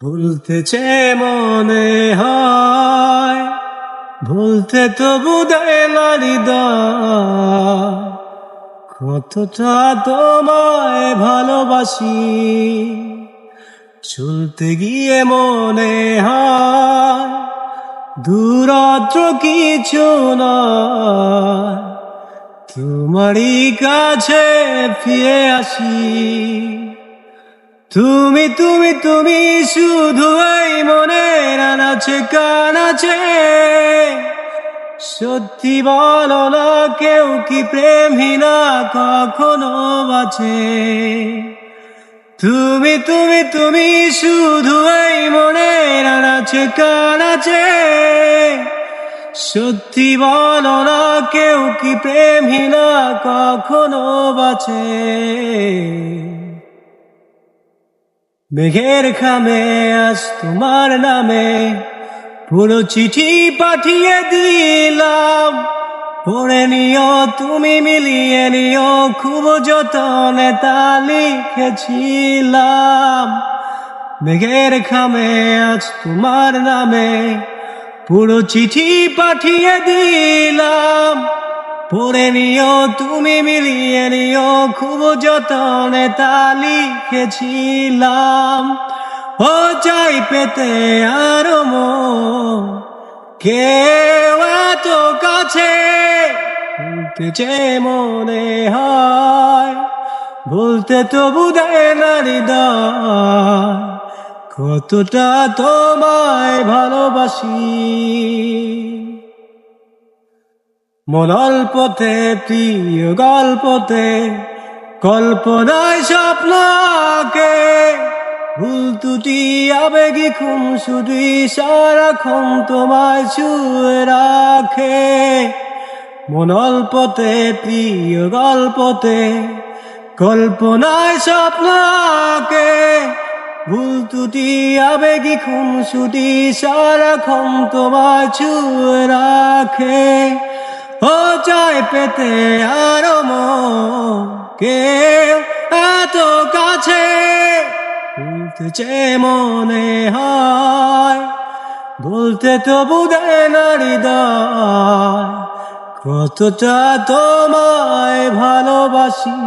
ভুলতেছে মনে হয়, ভুলতে তো বুধায় হৃদয়। কতটা তোমায় ভালোবাসি চলতে গিয়ে মনে হয়, দূরত্র কিছু না তোমারই কাছে ফিরে আসি। তুমি তুমি তুমি শুধু এই মনে নাচে কানাচে। সত্যি বলো না, কেউ কি প্রেমহীনা কখনো বাঁচে? তুমি তুমি তুমি শুধু এই মনে নাচে কানাচে। সত্যি বলো না, কেউ কি প্রেমহীনা কখনো বাঁচে? মেঘের খামে আজ তোমার নামে পুরো চিঠি পাঠিয়ে দিলাম। পড়ে নিও, তুমি মিলিয়ে নিও, খুব যতনে তা লিখেছিলাম। মেঘের খামে আজ তোমার নামে পুরো চিঠি পাঠিয়ে দিলাম। পড়ে নিও, তুমি মিলিয়ে নিও, খুব যতনে তা লিখেছিলাম। ও চাই পেতে আরও মন, কেউ কাছে মনে হয়। বলতে তো বুঝে না হৃদয়, কতটা তোমায় ভালোবাসি। মন অল্পতে, প্রিয় গল্পতে, কল্পনায় স্বপ্নকে। ভুল তুটি আবেগি খুম শুধু সারাক্ষণ তোমায় ছুঁয়ে রাখে। মন অল্পতে, প্রিয় গল্পতে, কল্পনায় স্বপ্নকে। ভুল তুটি আবেগি খুন শুটি সারাক্ষণ তোমায় ছুঁয়ে রাখে। পেতে আরও কেউ এত কাছে ভুলতেছে মনে হয়, বলতে তো বুধে হৃদয়, কতটা তোমায় ভালোবাসি।